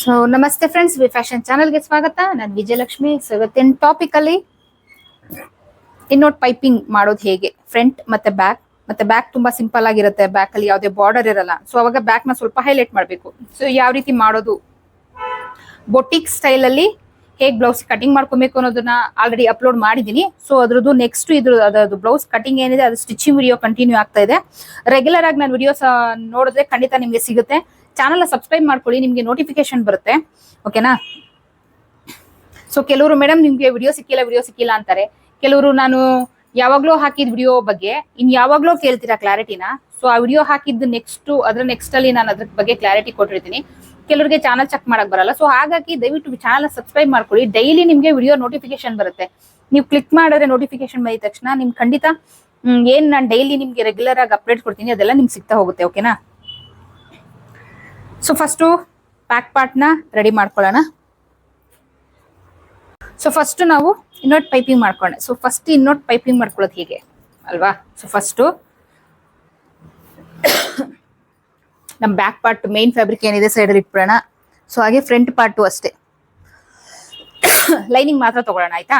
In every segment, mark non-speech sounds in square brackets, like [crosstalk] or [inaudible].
So ನಮಸ್ತೆ friends V fashion ಚಾನಲ್ಗೆ ಸ್ವಾಗತ. ನಾನು ವಿಜಯಲಕ್ಷ್ಮಿ. ಸೊ ಇವತ್ತಿನ ಟಾಪಿಕ್ ಅಲ್ಲಿ ಇನ್ನೋಟ್ ಪೈಪಿಂಗ್ ಮಾಡೋದು ಹೇಗೆ? ಫ್ರಂಟ್ ಮತ್ತೆ ಬ್ಯಾಕ್ ಮತ್ತೆ ಬ್ಯಾಕ್ ತುಂಬಾ ಸಿಂಪಲ್ ಆಗಿರುತ್ತೆ. ಬ್ಯಾಕ್ ಅಲ್ಲಿ ಯಾವುದೇ ಬಾರ್ಡರ್ ಇರಲ್ಲ. ಸೊ ಅವಾಗ ಬ್ಯಾಕ್ನ ಸ್ವಲ್ಪ ಹೈಲೈಟ್ ಮಾಡಬೇಕು. ಸೊ ಯಾವ ರೀತಿ ಮಾಡೋದು? ಬೊಟಿಕ್ ಸ್ಟೈಲ್ ಅಲ್ಲಿ ಹೇಗೆ ಬ್ಲೌಸ್ ಕಟಿಂಗ್ ಮಾಡ್ಕೊಬೇಕು ಅನ್ನೋದನ್ನ ಆಲ್ರೆಡಿ ಅಪ್ಲೋಡ್ ಮಾಡಿದ್ದೀನಿ ಸೊ ಅದ್ರದ್ದು ನೆಕ್ಸ್ಟ್ ಇದ್ರ, ಅದ್ರದ್ದು ಬ್ಲೌಸ್ ಕಟಿಂಗ್ ಏನಿದೆ, ಅದು ಸ್ಟಿಚಿಂಗ್ ವಿಡಿಯೋ ಕಂಟಿನ್ಯೂ ಆಗ್ತಾ ಇದೆ. ರೆಗ್ಯುಲರ್ ಆಗಿ ನಾನು ವಿಡಿಯೋಸ್ ನೋಡಿದ್ರೆ ಖಂಡಿತ ನಿಮಗೆ ಸಿಗುತ್ತೆ. ಚಾನಲ್ ಸಬ್ಸ್ಕ್ರೈಬ್ ಮಾಡ್ಕೊಳ್ಳಿ, ನಿಮಗೆ ನೋಟಿಫಿಕೇಶನ್ ಬರುತ್ತೆ. ಓಕೆನಾ ಸೊ ಕೆಲವರು ಮೇಡಮ್ ನಿಮ್ಗೆ ವಿಡಿಯೋ ಸಿಕ್ಕಿಲ್ಲ ವಿಡಿಯೋ ಸಿಕ್ಕಿಲ್ಲ ಅಂತಾರೆ. ಕೆಲವರು ನಾನು ಯಾವಾಗ್ಲೂ ಹಾಕಿದ ವಿಡಿಯೋ ಬಗ್ಗೆ, ಇನ್ ಯಾವಾಗ್ಲೂ ಕೇಳ್ತೀರಾ ಕ್ಲಾರಿಟಿನ ಸೊ ಆ ವಿಡಿಯೋ ಹಾಕಿದ್ದು ನೆಕ್ಸ್ಟ್ ಅದ್ರ ನೆಕ್ಸ್ಟ್ ಅಲ್ಲಿ ನಾನು ಅದ್ರ ಬಗ್ಗೆ ಕ್ಲಾರಿಟಿ ಕೊಟ್ಟಿರ್ತೀನಿ. ಕೆಲವರಿಗೆ ಚಾನಲ್ ಚೆಕ್ ಮಾಡಕ್ ಬರಲ್ಲ. ಸೊ ಹಾಗಾಗಿ ದಯವಿಟ್ಟು ಚಾನಲ್ ಸಬ್ಸ್ಕ್ರೈಬ್ ಮಾಡ್ಕೊಳ್ಳಿ. ಡೈಲಿ ನಿಮ್ಗೆ ವಿಡಿಯೋ ನೋಟಿಫಿಕೇಶನ್ ಬರುತ್ತೆ. ನೀವು ಕ್ಲಿಕ್ ಮಾಡಿದ್ರೆ ನೋಟಿಫಿಕೇಶನ್ ಬಂದ ತಕ್ಷಣ ನಿಮ್ ಖಂಡಿತ ಏನ್ ನಾನು ಡೈಲಿ ನಿಮ್ಗೆ ರೆಗ್ಯುಲರ್ ಆಗಿ ಅಪ್ಡೇಟ್ ಕೊಡ್ತೀನಿ, ಅದೆಲ್ಲ ನಿಮ್ಗೆ ಸಿಗ್ತಾ ಹೋಗುತ್ತೆ. ಓಕೆನಾ ಸೊ ಫಸ್ಟು ಬ್ಯಾಕ್ ಪಾರ್ಟ್ನ ರೆಡಿ ಮಾಡ್ಕೊಳ್ಳೋಣ. ಸೊ ಫಸ್ಟ್ ನಾವು ಇನ್ನೊಟ್ ಪೈಪಿಂಗ್ ಮಾಡ್ಕೊಳ್ಳೋಣ. ಸೊ ಫಸ್ಟ್ ಇನ್ನೊಟ್ ಪೈಪಿಂಗ್ ಮಾಡ್ಕೊಳ್ಳೋದು ಹೀಗೆ, ಅಲ್ವಾ? ಸೊ ಫಸ್ಟು ನಮ್ಮ ಬ್ಯಾಕ್ ಪಾರ್ಟ್ ಮೇನ್ ಫ್ಯಾಬ್ರಿಕ್ ಏನಿದೆ ಸೈಡಲ್ಲಿ ಇಟ್ಬಿಡೋಣ. ಸೊ ಹಾಗೆ ಫ್ರಂಟ್ ಪಾರ್ಟು ಅಷ್ಟೇ. [coughs] ಲೈನಿಂಗ್ ಮಾತ್ರ ತಗೊಳ್ಳೋಣ, ಆಯ್ತಾ?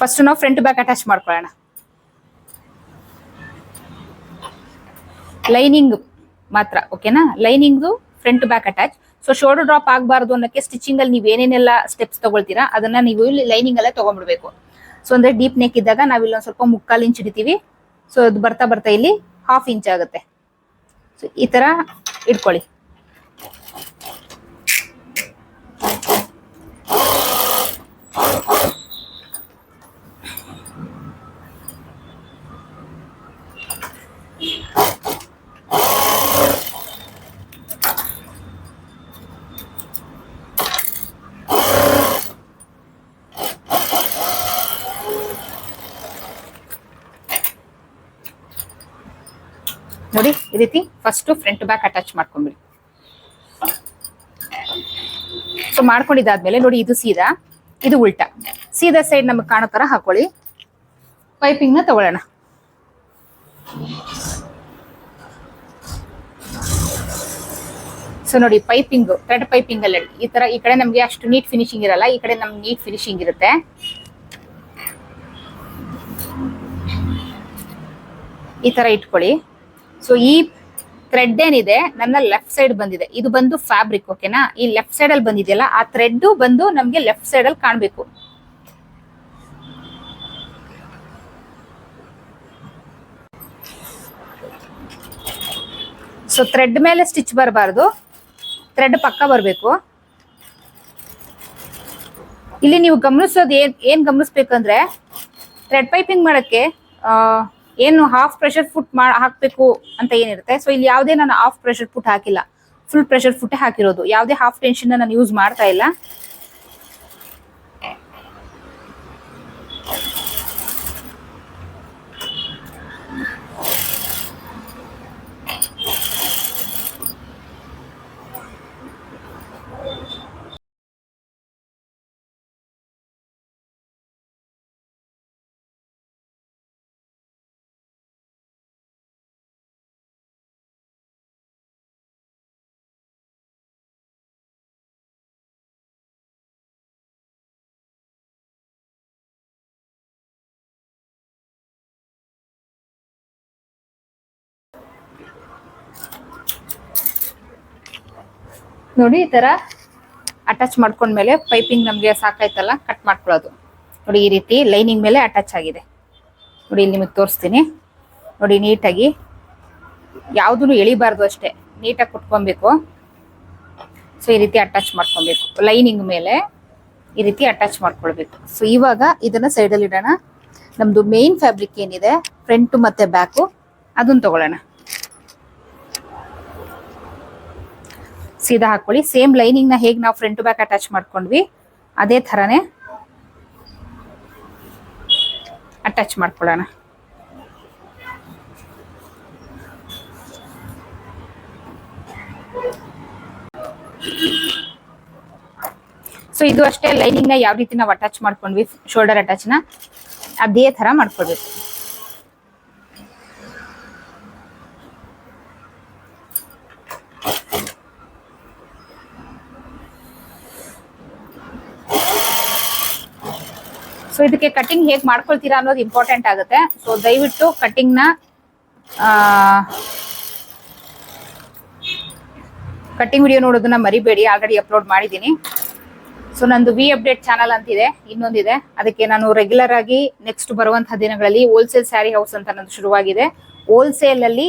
ಫಸ್ಟ್ ನಾವು ಫ್ರಂಟ್ ಬ್ಯಾಕ್ ಅಟ್ಯಾಚ್ ಮಾಡ್ಕೊಳ್ಳೋಣ. ಲೈನಿಂಗ್ ಮಾತ್ರ ಓಕೆನಾ ಲೈನಿಂಗ್ದು front back attach so shoulder drop ಆಗಬಾರ್ದು ಅನ್ನೋಕ್ಕೆ ಸ್ಟಿಚಿಂಗ್ ಅಲ್ಲಿ ನೀವು ಏನೇನೆಲ್ಲ ಸ್ಟೆಪ್ಸ್ ತಗೊಳ್ತೀರಾ, ಅದನ್ನ ನೀವು ಇಲ್ಲಿ ಲೈನಿಂಗ್ ಅಲ್ಲೇ ತಗೊಂಡ್ಬಿಡ್ಬೇಕು. ಸೊ ಅಂದ್ರೆ ಡೀಪ್ ನೆಕ್ ಇದ್ದಾಗ ನಾವು ಇಲ್ಲೊಂದ್ ಸ್ವಲ್ಪ ಮುಕ್ಕಾಲು ಇಂಚ್ ಹಿಡಿತೀವಿ. ಸೊ ಅದು ಬರ್ತಾ ಬರ್ತಾ ಇಲ್ಲಿ ಹಾಫ್ ಇಂಚ್ ಆಗುತ್ತೆ. ಸೊ ಈ ತರ ಇಟ್ಕೊಳ್ಳಿ ನೋಡಿ ಈ ರೀತಿ ಫಸ್ಟ್ ಫ್ರಂಟ್ ಬ್ಯಾಕ್ ಅಟ್ಯಾಚ್ ಮಾಡ್ಕೊಂಡ್ಬಿಡಿ. ಸೊ ಮಾಡ್ಕೊಂಡಿದ್ದಾದ್ಮೇಲೆ ನೋಡಿ ಇದು ಸೀದಾ, ಇದು ಉಲ್ಟಾ. ಸೀದಾ ಸೈಡ್ ನಮಗೆ ಕಾಣೋ ತರ ಹಾಕೊಳ್ಳಿ. ಪೈಪಿಂಗ್ನ ತಗೊಳ್ಳೋಣ. ಸೊ ನೋಡಿ ಪೈಪಿಂಗ್ ಥ್ರೆಡ್ ಪೈಪಿಂಗ್ ಅಲ್ಲಿ ಈ ತರ ಈ ಕಡೆ ನಮ್ಗೆ ಅಷ್ಟು ನೀಟ್ ಫಿನಿಶಿಂಗ್ ಇರಲ್ಲ, ಈ ಕಡೆ ನಮ್ಗೆ ನೀಟ್ ಫಿನಿಶಿಂಗ್ ಇರುತ್ತೆ. ಈ ತರ ಇಟ್ಕೊಳ್ಳಿ. ಸೊ ಈ ಥ್ರೆಡ್ ಏನಿದೆ, ನನ್ನ ಲೆಫ್ಟ್ ಸೈಡ್ ಬಂದಿದೆ. ಇದು ಬಂದು ಫ್ಯಾಬ್ರಿಕ್ ಓಕೆನಾ ಈ ಲೆಫ್ಟ್ ಸೈಡ್ ಅಲ್ಲಿ ಬಂದಿದೆಯಲ್ಲ, ಆ ಥ್ರೆಡ್ ಬಂದು ನಮಗೆ ಲೆಫ್ಟ್ ಸೈಡ್ ಅಲ್ಲಿ ಕಾಣ್ಬೇಕು. ಸೊ ಥ್ರೆಡ್ ಮೇಲೆ ಸ್ಟಿಚ್ ಬರಬಾರ್ದು. ಥ್ರೆಡ್ ಪಕ್ಕ ಬರಬೇಕು. ಇಲ್ಲಿ ನೀವು ಗಮನಿಸೋದು ಏನ್ ಏನ್ ಗಮನಿಸ್ಬೇಕಂದ್ರೆ ಥ್ರೆಡ್ ಪೈಪಿಂಗ್ ಮಾಡಕ್ಕೆ ಏನು ಹಾಫ್ ಪ್ರೆಷರ್ ಫುಟ್ ಹಾಕ್ಬೇಕು ಅಂತ ಏನಿರುತ್ತೆ? ಸೊ ಇಲ್ಲಿ ಯಾವುದೇ ನಾನು ಹಾಫ್ ಪ್ರೆಷರ್ ಫುಟ್ ಹಾಕಿಲ್ಲ. ಫುಲ್ ಪ್ರೆಷರ್ ಫುಟ್ ಹಾಕಿರೋದು. ಯಾವುದೇ ಹಾಫ್ ಟೆನ್ಷನ್ ನಾನು ಯೂಸ್ ಮಾಡ್ತಾ ಇಲ್ಲ. ನೋಡಿ ಈ ತರ ಅಟ್ಯಾಚ್ ಮಾಡ್ಕೊಂಡ್ಮೇಲೆ ಪೈಪಿಂಗ್ ನಮಗೆ ಸಾಕಾಯ್ತಲ್ಲ ಕಟ್ ಮಾಡ್ಕೊಳ್ಳೋದು. ನೋಡಿ ಈ ರೀತಿ ಲೈನಿಂಗ್ ಮೇಲೆ ಅಟ್ಯಾಚ್ ಆಗಿದೆ. ನೋಡಿ ಇಲ್ಲಿ ನಿಮಗೆ ತೋರಿಸ್ತೀನಿ. ನೋಡಿ ನೀಟಾಗಿ ಯಾವುದೂ ಎಳಿಬಾರ್ದು ಅಷ್ಟೇ, ನೀಟಾಗಿ ಕುಟ್ಕೊಬೇಕು. ಸೊ ಈ ರೀತಿ ಅಟ್ಯಾಚ್ ಮಾಡ್ಕೊಬೇಕು. ಲೈನಿಂಗ್ ಮೇಲೆ ಈ ರೀತಿ ಅಟ್ಯಾಚ್ ಮಾಡ್ಕೊಳ್ಬೇಕು. ಸೊ ಇವಾಗ ಇದನ್ನ ಸೈಡಲ್ಲಿ ಇಡೋಣ. ನಮ್ದು ಮೇನ್ ಫ್ಯಾಬ್ರಿಕ್ ಏನಿದೆ ಫ್ರಂಟ್ ಮತ್ತೆ ಬ್ಯಾಕು ಅದನ್ನ ತಗೊಳ್ಳೋಣ. ಸೀದಾ ಹಾಕೊಳ್ಳಿ ಸೇಮ್ ಲೈನಿಂಗ್ನ ಹೇಗೆ ನಾವು ಫ್ರಂಟ್ ಬ್ಯಾಕ್ ಅಟ್ಯಾಚ್ ಮಾಡ್ಕೊಂಡ್ವಿ, ಅದೇ ಥರನೇ ಅಟ್ಯಾಚ್ ಮಾಡ್ಕೊಳ್ಳೋಣ. ಸೊ ಇದು ಅಷ್ಟೇ ಲೈನಿಂಗ್ನ ಯಾವ ರೀತಿ ನಾವು ಅಟ್ಯಾಚ್ ಮಾಡ್ಕೊಂಡ್ವಿ ಶೋಲ್ಡರ್ ಅಟ್ಯಾಚ್ನ, ಅದೇ ತರ ಮಾಡ್ಕೊಳ್ಬೇಕು. ಸೊ ಇದಕ್ಕೆ ಕಟಿಂಗ್ ಹೇಗೆ ಮಾಡ್ಕೊಳ್ತೀರಾ ಅನ್ನೋದು ಇಂಪಾರ್ಟೆಂಟ್ ಆಗುತ್ತೆ. ಸೊ ದಯವಿಟ್ಟು ಕಟಿಂಗ್ನ ಕಟಿಂಗ್ ವಿಡಿಯೋ ನೋಡೋದನ್ನ ಮರಿಬೇಡಿ. ಆಲ್ರೆಡಿ ಅಪ್ಲೋಡ್ ಮಾಡಿದ್ದೀನಿ. ಸೊ ನಂದು ವಿ ಅಪ್ಡೇಟ್ ಚಾನಲ್ ಅಂತಿದೆ. ಇನ್ನೊಂದಿದೆ. ಅದಕ್ಕೆ ನಾನು ರೆಗ್ಯುಲರ್ ಆಗಿ ನೆಕ್ಸ್ಟ್ ಬರುವಂತಹ ದಿನಗಳಲ್ಲಿ ಹೋಲ್ಸೇಲ್ ಸ್ಯಾರಿ ಹೌಸ್ ಅಂತ ನಂದು ಶುರುವಾಗಿದೆ. ಹೋಲ್ಸೇಲ್ ಅಲ್ಲಿ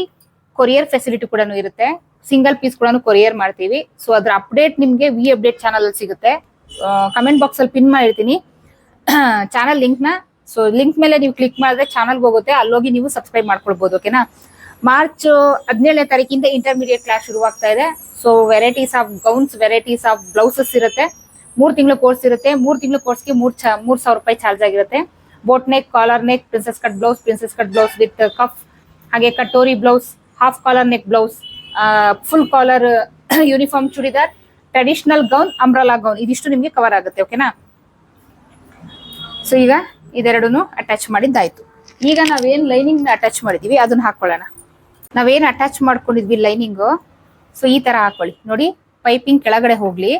ಕೊರಿಯರ್ ಫೆಸಿಲಿಟಿ ಕೂಡ ಇರುತ್ತೆ. ಸಿಂಗಲ್ ಪೀಸ್ ಕೂಡ ಕೊರಿಯರ್ ಮಾಡ್ತೀವಿ. ಸೊ ಅದ್ರ ಅಪ್ಡೇಟ್ ನಿಮಗೆ ವಿ ಅಪ್ಡೇಟ್ ಚಾನಲ್ ಅಲ್ಲಿ ಸಿಗುತ್ತೆ. ಕಮೆಂಟ್ ಬಾಕ್ಸ್ ಅಲ್ಲಿ ಪಿನ್ ಮಾಡಿರ್ತೀನಿ. [clears throat] ಚಾನಲ್ ಲಿಂಕ್ನ? ಸೊ ಲಿಂಕ್ ಮೇಲೆ ನೀವು ಕ್ಲಿಕ್ ಮಾಡಿದ್ರೆ ಚಾನಲ್ಗೆ ಹೋಗುತ್ತೆ. ಅಲ್ಲೋಗಿ ನೀವು ಸಬ್ಸ್ಕ್ರೈಬ್ ಮಾಡ್ಕೊಳ್ಬಹುದು ಓಕೆನಾ ಮಾರ್ಚ್ ಹದಿನೇಳನೇ ತಾರೀಕಿಂದ ಇಂಟರ್ಮೀಡಿಯೇಟ್ ಕ್ಲಾಸ್ ಶುರುವಾಗ್ತಾ ಇದೆ. So varieties of gowns varieties of blouses ಇರುತ್ತೆ. ಮೂರು ತಿಂಗಳು ಕೋರ್ಸ್ ಇರುತ್ತೆ. ಮೂರು ತಿಂಗಳು ಕೋರ್ಸ್ಗೆ ಮೂರ್ ಮೂರ್ ಸಾವಿರ ರೂಪಾಯಿ ಚಾರ್ಜ್ ಆಗಿರುತ್ತೆ. Boat neck collar neck princess cut blouse princess cut blouse with cuff ಹಾಗೆ katori blouse half collar neck blouse full collar uniform churidar traditional gown umbrella gown ಇದಿಷ್ಟು ನಿಮಗೆ ಕವರ್ ಆಗುತ್ತೆ ಓಕೆನಾ ಸೊ ಈಗ ಇದೆರಡೂ ಅಟ್ಯಾಚ್ ಮಾಡಿದ್ದಾಯ್ತು. ಈಗ ನಾವೇನ್ ಲೈನಿಂಗ್ ಅಟ್ಯಾಚ್ ಮಾಡಿದೀವಿ, ಅದನ್ನ ಹಾಕೊಳ್ಳೋಣ. ನಾವೇನು ಅಟ್ಯಾಚ್ ಮಾಡ್ಕೊಂಡಿದ್ವಿ ಲೈನಿಂಗು ಸೊ ಈ ತರ ಹಾಕೊಳ್ಳಿ. ನೋಡಿ ಪೈಪಿಂಗ್ ಕೆಳಗಡೆ ಹೋಗ್ಲಿ.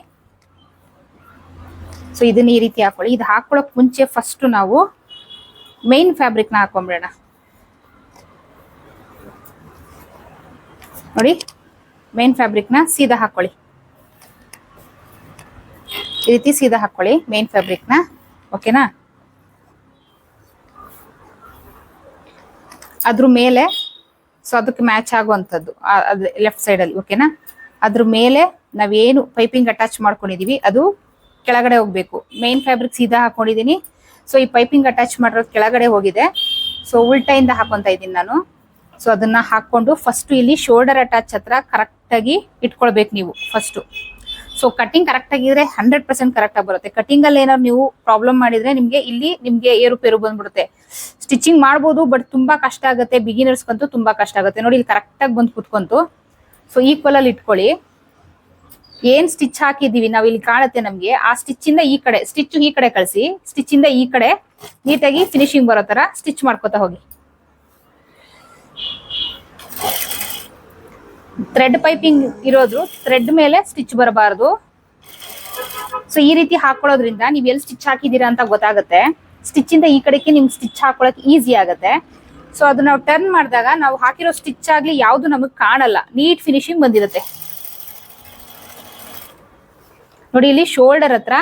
ಸೊ ಇದನ್ನ ಈ ರೀತಿ ಹಾಕೊಳ್ಳಿ. ಇದು ಹಾಕೊಳ್ಳೋಕ್ ಮುಂಚೆ ಫಸ್ಟ್ ನಾವು ಮೈನ್ ಫ್ಯಾಬ್ರಿಕ್ನ ಹಾಕೊಂಡ್ಬಿಡೋಣ ನೋಡಿ ಮೇನ್ ಫ್ಯಾಬ್ರಿಕ್ನ ಸೀದಾ ಹಾಕೊಳ್ಳಿ. ಈ ರೀತಿ ಸೀದಾ ಹಾಕೊಳ್ಳಿ ಮೇನ್ ಫ್ಯಾಬ್ರಿಕ್ನ. ಓಕೆನಾ ಅದ್ರ ಮೇಲೆ ಸೊ ಅದಕ್ಕೆ ಮ್ಯಾಚ್ ಆಗುವಂಥದ್ದು. ಲೆಫ್ಟ್ ಸೈಡ್ ಅಲ್ಲಿ ಓಕೆನಾ ಅದ್ರ ಮೇಲೆ ನಾವೇನು ಪೈಪಿಂಗ್ ಅಟ್ಯಾಚ್ ಮಾಡ್ಕೊಂಡಿದೀವಿ, ಅದು ಕೆಳಗಡೆ ಹೋಗ್ಬೇಕು. ಮೇನ್ ಫ್ಯಾಬ್ರಿಕ್ ಸೀದಾ ಹಾಕೊಂಡಿದೀನಿ. ಸೊ ಈ ಪೈಪಿಂಗ್ ಅಟ್ಯಾಚ್ ಮಾಡಿರೋದು ಕೆಳಗಡೆ ಹೋಗಿದೆ. ಸೊ ಉಲ್ಟೆಯಿಂದ ಹಾಕೊಂತ ಇದ್ದೀನಿ ನಾನು. ಸೊ ಅದನ್ನ ಹಾಕೊಂಡು ಫಸ್ಟ್ ಇಲ್ಲಿ ಶೋಲ್ಡರ್ ಅಟ್ಯಾಚ್ ಹತ್ರ ಕರೆಕ್ಟ್ ಆಗಿ ಇಟ್ಕೊಳ್ಬೇಕು ನೀವು ಫಸ್ಟ್ ಸೊ ಕಟಿಂಗ್ ಕರೆಕ್ಟ್ ಆಗಿದ್ರೆ ಹಂಡ್ರೆಡ್ ಪರ್ಸೆಂಟ್ ಕರೆಕ್ಟ್ ಆಗಿ ಬರುತ್ತೆ. ಕಟಿಂಗ್ ಅಲ್ಲಿ ಏನಾದ್ರು ನೀವು ಪ್ರಾಬ್ಲಮ್ ಮಾಡಿದ್ರೆ ನಿಮ್ಗೆ ಇಲ್ಲಿ ನಿಮ್ಗೆ ಏರುಪೇರು ಬಂದ್ಬಿಡುತ್ತೆ. ಸ್ಟಿಚಿಂಗ್ ಮಾಡ್ಬೋದು ಬಟ್ ತುಂಬಾ ಕಷ್ಟ ಆಗುತ್ತೆ. ಬಿಗಿನರ್ಸ್ ಬಿಗಿನರ್ಸ್ಗಂತೂ ತುಂಬಾ ಕಷ್ಟ ಆಗುತ್ತೆ. ನೋಡಿ, ಇಲ್ಲಿ ಕರೆಕ್ಟ್ ಆಗಿ ಬಂದು ಕುತ್ಕೊಂತು. ಸೊ ಈಕ್ವಲ್ ಅಲ್ಲಿ ಇಟ್ಕೊಳ್ಳಿ. ಏನ್ ಸ್ಟಿಚ್ ಹಾಕಿದೀವಿ ನಾವ್ ಇಲ್ಲಿ ಕಾಣುತ್ತೆ ನಮ್ಗೆ. ಆ ಸ್ಟಿಚ್ ಇಂದ ಈ ಕಡೆ ಸ್ಟಿಚ್ ಈ ಕಡೆ ಕಳಿಸಿ. ಸ್ಟಿಚ್ ಇಂದ ಈ ಕಡೆ ನೀಟಾಗಿ ಫಿನಿಶಿಂಗ್ ಬರೋ ತರ ಸ್ಟಿಚ್ ಮಾಡ್ಕೋತಾ ಹೋಗಿ. ಥ್ರೆಡ್ ಪೈಪಿಂಗ್ ಇರೋದು ಥ್ರೆಡ್ ಮೇಲೆ ಸ್ಟಿಚ್ ಬರಬಾರದು. ಸೊ ಈ ರೀತಿ ಹಾಕೊಳ್ಳೋದ್ರಿಂದ ನೀವು ಎಲ್ಲಿ ಸ್ಟಿಚ್ ಹಾಕಿದ್ದೀರಾ ಅಂತ ಗೊತ್ತಾಗುತ್ತೆ. ಸ್ಟಿಚ್ ಇಂದ ಈ ಕಡೆಗೆ ನಿಮ್ಗೆ ಸ್ಟಿಚ್ ಹಾಕೊಳಕ್ ಈಸಿ ಆಗುತ್ತೆ. ಸೊ ಅದು ನಾವು ಟರ್ನ್ ಮಾಡಿದಾಗ ನಾವು ಹಾಕಿರೋ ಸ್ಟಿಚ್ ಆಗ್ಲಿ ಯಾವ್ದು ನಮಗೆ ಕಾಣಲ್ಲ. ನೀಟ್ ಫಿನಿಶಿಂಗ್ ಬಂದಿರುತ್ತೆ. ನೋಡಿ, ಇಲ್ಲಿ ಶೋಲ್ಡರ್ ಹತ್ರ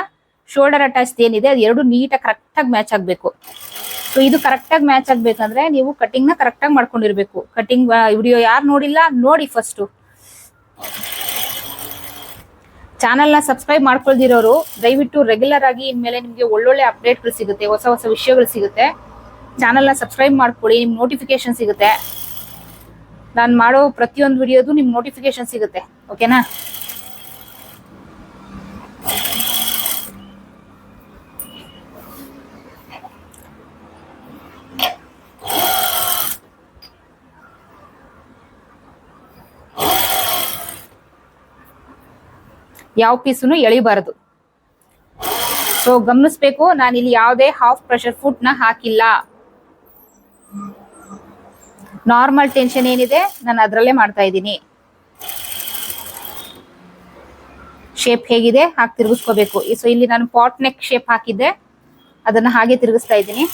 ಶೋಲ್ಡರ್ ಅಟ್ಯಾಚ್ ಏನಿದೆ, ಅದು ಎರಡು ನೀಟಾಗಿ ಕರೆಕ್ಟಾಗಿ ಮ್ಯಾಚ್ ಆಗಬೇಕು. ಸೊ ಇದು ಕರೆಕ್ಟಾಗಿ ಮ್ಯಾಚ್ ಆಗ್ಬೇಕಂದ್ರೆ ನೀವು ಕಟಿಂಗ್ನ ಕರೆಕ್ಟಾಗಿ ಮಾಡ್ಕೊಂಡಿರ್ಬೇಕು. ಕಟಿಂಗ್ ವಿಡಿಯೋ ಯಾರು ನೋಡಿಲ್ಲ, ನೋಡಿ ಫಸ್ಟ್ನ ಸಬ್ಸ್ಕ್ರೈಬ್ ಮಾಡ್ಕೊಳ್ದಿರೋರು, ದಯವಿಟ್ಟು ರೆಗ್ಯುಲರ್ ಆಗಿ ಇನ್ಮೇಲೆ ನಿಮಗೆ ಒಳ್ಳೊಳ್ಳೆ ಅಪ್ಡೇಟ್ಗಳು ಸಿಗುತ್ತೆ, ಹೊಸ ಹೊಸ ವಿಷಯಗಳು ಸಿಗುತ್ತೆ. ಚಾನಲ್ನ ಸಬ್ಸ್ಕ್ರೈಬ್ ಮಾಡ್ಕೊಳ್ಳಿ, ನಿಮ್ಗೆ ನೋಟಿಫಿಕೇಶನ್ ಸಿಗುತ್ತೆ. ನಾನು ಮಾಡೋ ಪ್ರತಿಯೊಂದು ವಿಡಿಯೋದು ನಿಮ್ಗೆ ನೋಟಿಫಿಕೇಶನ್ ಸಿಗುತ್ತೆ ಓಕೆನಾ ಯಾವ ಪೀಸನ್ನು ಎಳಿಬಾರದು. ಸೊ ಗಮನಿಸ್ಬೇಕು ನಾನು ಇಲ್ಲಿ ಯಾವುದೇ ಹಾಫ್ ಪ್ರೆಷರ್ ಫುಡ್ನ ಹಾಕಿಲ್ಲ. ನಾರ್ಮಲ್ ಟೆನ್ಷನ್ ಏನಿದೆ, ನಾನು ಅದರಲ್ಲೇ ಮಾಡ್ತಾ ಇದ್ದೀನಿ. ಶೇಪ್ ಹೇಗಿದೆ ಹಾಗೆ ತಿರುಗಿಸ್ಕೋಬೇಕು. ಸೊ ಇಲ್ಲಿ ನಾನು ಪಾಟ್ ನೆಕ್ ಶೇಪ್ ಹಾಕಿದ್ದೆ, ಅದನ್ನ ಹಾಗೆ ತಿರುಗಿಸ್ತಾ ಇದ್ದೀನಿ.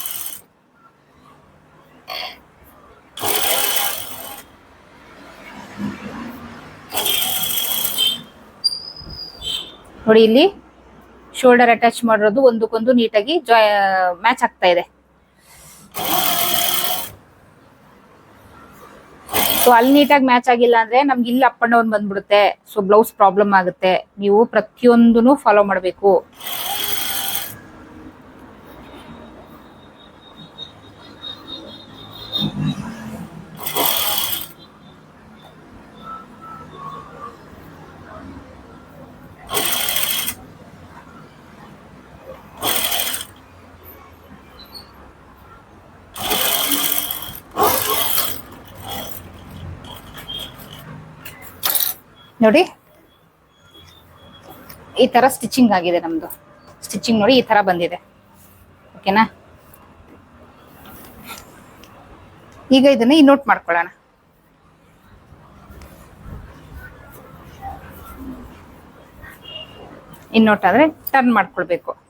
ನೋಡಿ ಇಲ್ಲಿ ಶೋಲ್ಡರ್ ಅಟ್ಯಾಚ್ ಮಾಡಿರೋದು ಒಂದಕ್ಕೊಂದು ನೀಟಾಗಿ ಜಾಯ್ ಮ್ಯಾಚ್ ಆಗ್ತಾ ಇದೆ. ಸೊ ಅಲ್ಲಿ ನೀಟಾಗಿ ಮ್ಯಾಚ್ ಆಗಿಲ್ಲ ಅಂದ್ರೆ ನಮ್ಗೆ ಇಲ್ಲಿ ಅಪ್ ಅಂಡ್ ಡೌನ್ ಬಂದ್ಬಿಡುತ್ತೆ. ಸೊ ಬ್ಲೌಸ್ ಪ್ರಾಬ್ಲಮ್ ಆಗುತ್ತೆ. ನೀವು ಪ್ರತಿಯೊಂದನ್ನು ಫಾಲೋ ಮಾಡಬೇಕು. ನೋಡಿ. ಈ ತರ ಸ್ಟಿಚಿಂಗ್ ಆಗಿದೆ ನಮ್ದು. ಸ್ಟಿಚಿಂಗ್ ನೋಡಿ ಈ ತರ ಬಂದಿದೆ. ಓಕೆನಾ ಈಗ ಇದನ್ನ ಇನ್ನೋಟ್ ಮಾಡ್ಕೊಳ್ಳೋಣ. ಇನ್ನೋಟ್ ಆದ್ರೆ ಟರ್ನ್ ಮಾಡ್ಕೊಳ್ಬೇಕು.